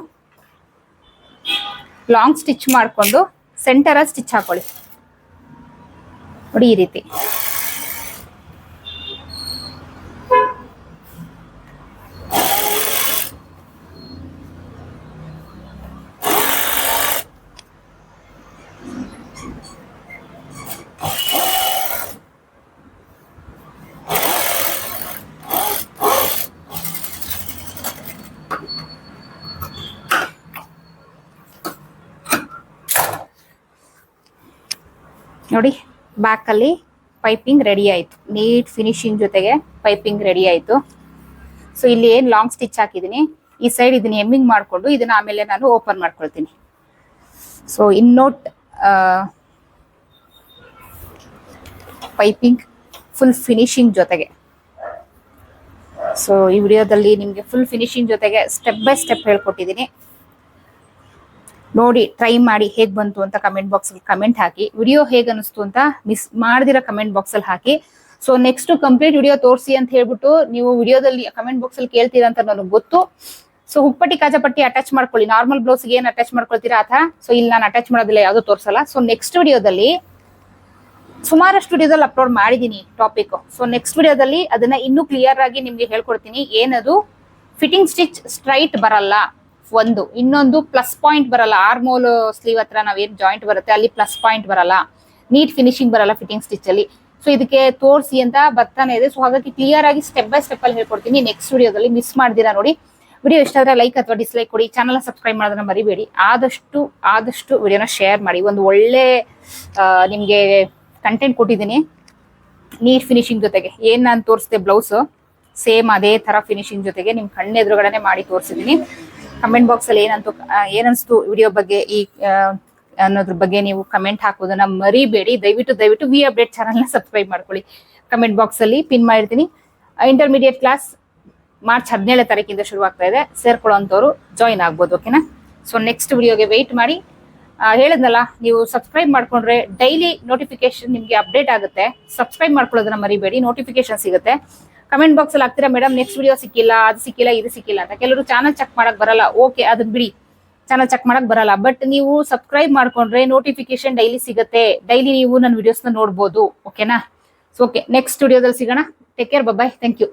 ಲಾಂಗ್ ಸ್ಟಿಚ್ ಮಾಡ್ಕೊಂಡು ಸೆಂಟರ್ ಸ್ಟಿಚ್ ಹಾಕೊಳ್ಳಿ. ನೋಡಿ ಈ ರೀತಿ. ಅಲ್ಲಿ ಪೈಪಿಂಗ್ ರೆಡಿ ಆಯ್ತು. ನೀಟ್ ಫಿನಿಶಿಂಗ್ ಜೊತೆಗೆ ಪೈಪಿಂಗ್ ರೆಡಿ ಆಯಿತು. ಸೊ ಇಲ್ಲಿ ಏನ್ ಲಾಂಗ್ ಸ್ಟಿಚ್ ಹಾಕಿದೀನಿ. ಈ ಸೈಡ್ ಇದನ್ನ ಎಮ್ಮಿಂಗ್ ಮಾಡ್ಕೊಂಡು ಇದನ್ನ ಆಮೇಲೆ ನಾನು ಓಪನ್ ಮಾಡ್ಕೊಳ್ತೀನಿ. ಸೊ ಇನ್ನೋಟ್ ಪೈಪಿಂಗ್ ಫುಲ್ ಫಿನಿಶಿಂಗ್ ಜೊತೆಗೆ. ಸೊ ಈ ವಿಡಿಯೋದಲ್ಲಿ ನಿಮಗೆ ಫುಲ್ ಫಿನಿಶಿಂಗ್ ಜೊತೆಗೆ ಸ್ಟೆಪ್ ಬೈ ಸ್ಟೆಪ್ ಹೇಳ್ಕೊಟ್ಟಿದ್ದೀನಿ ನೋಡಿ ಟ್ರೈ ಮಾಡಿ ಹೇಗೆ ಬಂತು ಅಂತ ಕಮೆಂಟ್ ಬಾಕ್ಸ್ ಅಲ್ಲಿ ಕಮೆಂಟ್ ಹಾಕಿ. ವಿಡಿಯೋ ಹೇಗ್ ಅನಿಸ್ತು ಅಂತ ಮಿಸ್ ಮಾಡಿದಿರ ಕಮೆಂಟ್ ಬಾಕ್ಸ್ ಅಲ್ಲಿ ಹಾಕಿ. ಸೊ ನೆಕ್ಸ್ಟ್ ಕಂಪ್ಲೀಟ್ ವಿಡಿಯೋ ತೋರಿಸಿ ಅಂತ ಹೇಳ್ಬಿಟ್ಟು ನೀವು ವಿಡಿಯೋದಲ್ಲಿ ಕಮೆಂಟ್ ಬಾಕ್ಸ್ ಅಲ್ಲಿ ಕೇಳ್ತೀರಾ ಅಂತ ನನಗೆ ಗೊತ್ತು. ಸೊ ಹುಪ್ಪಟ್ಟಿ ಕಾಜಾಪಟ್ಟಿ ಅಟ್ಯಾಚ್ ಮಾಡ್ಕೊಳ್ಳಿ. ನಾರ್ಮಲ್ ಬ್ಲೌಸ್ ಏನು ಅಟ್ಯಾಚ್ ಮಾಡ್ಕೊಳ್ತೀರಾ ಅಥವಾ ಸೊ ಇಲ್ಲಿ ನಾನು ಅಟ್ಯಾಚ್ ಮಾಡೋದಿಲ್ಲ, ಯಾವ್ದು ತೋರಿಸಲ್ಲ. ಸೊ ನೆಕ್ಸ್ಟ್ ವಿಡಿಯೋದಲ್ಲಿ ಸುಮಾರಷ್ಟು ವಿಡಿಯೋದಲ್ಲಿ ಅಪ್ಲೋಡ್ ಮಾಡಿದ್ದೀನಿ ಟಾಪಿಕ್ ಸೊ ನೆಕ್ಸ್ಟ್ ವಿಡಿಯೋದಲ್ಲಿ ಅದನ್ನ ಇನ್ನೂ ಕ್ಲಿಯರ್ ಆಗಿ ನಿಮ್ಗೆ ಹೇಳ್ಕೊಡ್ತೀನಿ. ಏನದು? ಫಿಟ್ಟಿಂಗ್ ಸ್ಟಿಚ್ ಸ್ಟ್ರೈಟ್ ಬರಲ್ಲ. ಒಂದು. ಇನ್ನೊಂದು ಪ್ಲಸ್ ಪಾಯಿಂಟ್ ಬರಲ್ಲ. ಆರ್ಮೋಲ್ ಸ್ಲೀವ್ ಹತ್ರ ನಾವೇನ್ ಜಾಯಿಂಟ್ ಬರುತ್ತೆ, ಅಲ್ಲಿ ಪ್ಲಸ್ ಪಾಯಿಂಟ್ ಬರಲ್ಲ. ನೀಟ್ ಫಿನಿಶಿಂಗ್ ಬರಲ್ಲ ಫಿಟ್ಟಿಂಗ್ ಸ್ಟಿಚ್ ಅಲ್ಲಿ. ಸೊ ಇದಕ್ಕೆ ತೋರಿಸಿ ಅಂತ ಬರ್ತಾನೆ ಇದೆ. ಸೊ ಹಾಗಾಗಿ ಕ್ಲಿಯರ್ ಆಗಿ ಸ್ಟೆಪ್ ಬೈ ಸ್ಟೆಪ್ ಅಲ್ಲಿ ಹೇಳ್ಕೊಡ್ತೀನಿ. ನೆಕ್ಸ್ಟ್ ವಿಡಿಯೋದಲ್ಲಿ ಮಿಸ್ ಮಾಡ್ದಿರಾ ನೋಡಿ. ವಿಡಿಯೋ ಇಷ್ಟ ಆದ್ರೆ ಲೈಕ್ ಅಥವಾ ಡಿಸ್ಲೈಕ್ ಕೊಡಿ. ಚಾನಲ್ ಸಬ್ಸ್ಕ್ರೈಬ್ ಮಾಡೋದನ್ನ ಮರಿಬೇಡಿ. ಆದಷ್ಟು ಆದಷ್ಟು ವಿಡಿಯೋನ ಶೇರ್ ಮಾಡಿ. ಒಂದು ಒಳ್ಳೆ ನಿಮಗೆ ಕಂಟೆಂಟ್ ಕೊಟ್ಟಿದ್ದೀನಿ. ನೀರ್ ಫಿನಿಶಿಂಗ್ ಜೊತೆಗೆ. ಏನ್ ನಾನು ತೋರಿಸಿದೆ ಬ್ಲೌಸ್ ಸೇಮ್ ಅದೇ ತರ ಫಿನಿಶಿಂಗ್ ಜೊತೆಗೆ ನಿಮ್ ಕಣ್ಣೆದುರುಗಡೆ ಮಾಡಿ ತೋರಿಸಿದೀನಿ ಕಮೆಂಟ್ ಬಾಕ್ಸ್ ಅಲ್ಲಿ ಏನಂತ ಏನನ್ಸ್ತು ವಿಡಿಯೋ ಬಗ್ಗೆ, ಈ ಅನ್ನೋದ್ರ ಬಗ್ಗೆ ನೀವು ಕಮೆಂಟ್ ಹಾಕೋದನ್ನ ಮರಿಬೇಡಿ. ದಯವಿಟ್ಟು ದಯವಿಟ್ಟು ವಿ ಅಪ್ಡೇಟ್ ಚಾನಲ್ನ ಸಬ್ಸ್ಕ್ರೈಬ್ ಮಾಡ್ಕೊಳ್ಳಿ. ಕಮೆಂಟ್ ಬಾಕ್ಸ್ ಅಲ್ಲಿ ಪಿನ್ ಮಾಡಿರ್ತೀನಿ. ಇಂಟರ್ಮೀಡಿಯೇಟ್ ಕ್ಲಾಸ್ ಮಾರ್ಚ್ ಹದಿನೇಳನೇ ತಾರೀಕಿಂದ ಶುರು ಆಗ್ತಾ ಇದೆ. ಸೇರ್ಕೊಳ್ಳೋಂಥವ್ರು ಜಾಯಿನ್ ಆಗ್ಬೋದು ಓಕೆನಾ ಸೊ ನೆಕ್ಸ್ಟ್ ವಿಡಿಯೋಗೆ ವೆಯ್ಟ್ ಮಾಡಿ. ಹೇಳಿದ್ನಲ್ಲ, ನೀವು ಸಬ್ಸ್ಕ್ರೈಬ್ ಮಾಡ್ಕೊಂಡ್ರೆ ಡೈಲಿ ನೋಟಿಫಿಕೇಶನ್ ನಿಮಗೆ ಅಪ್ಡೇಟ್ ಆಗುತ್ತೆ. ಸಬ್ಸ್ಕ್ರೈಬ್ ಮಾಡ್ಕೊಳ್ಳೋದನ್ನ ಮರಿಬೇಡಿ. ನೋಟಿಫಿಕೇಶನ್ ಸಿಗುತ್ತೆ. ಕಮೆಂಟ್ ಬಾಕ್ಸ್ ಅಲ್ಲಿ ಹಾಕ್ತೀರಾ ಮೇಡಮ್ ನೆಕ್ಸ್ಟ್ ವಿಡಿಯೋ ಸಿಕ್ಕಿಲ್ಲ, ಅದು ಸಿಕ್ಕಿಲ್ಲ, ಇದು ಸಿಕ್ಕಿಲ್ಲ ಅಂತ. ಕೆಲವರು ಚಾನಲ್ ಚೆಕ್ ಮಾಡಕ್ ಬರಲ್ಲ. ಓಕೆ ಅದನ್ನ ಬಿಡಿ. ಚಾನಲ್ ಚೆಕ್ ಮಾಡಕ್ ಬರಲ್ಲ. ಬಟ್ ನೀವು ಸಬ್ಸ್ಕ್ರೈಬ್ ಮಾಡ್ಕೊಂಡ್ರೆ ನೋಟಿಫಿಕೇಶನ್ ಡೈಲಿ ಸಿಗುತ್ತೆ. ಡೈಲಿ ನೀವು ನನ್ನ ವಿಡಿಯೋಸ್ನ ನೋಡ್ಬೋದು. ಓಕೆನಾ ಸೊ ಓಕೆ ನೆಕ್ಸ್ಟ್ ವಿಡಿಯೋದಲ್ಲಿ ಸಿಗೋಣ. Take care bye thank you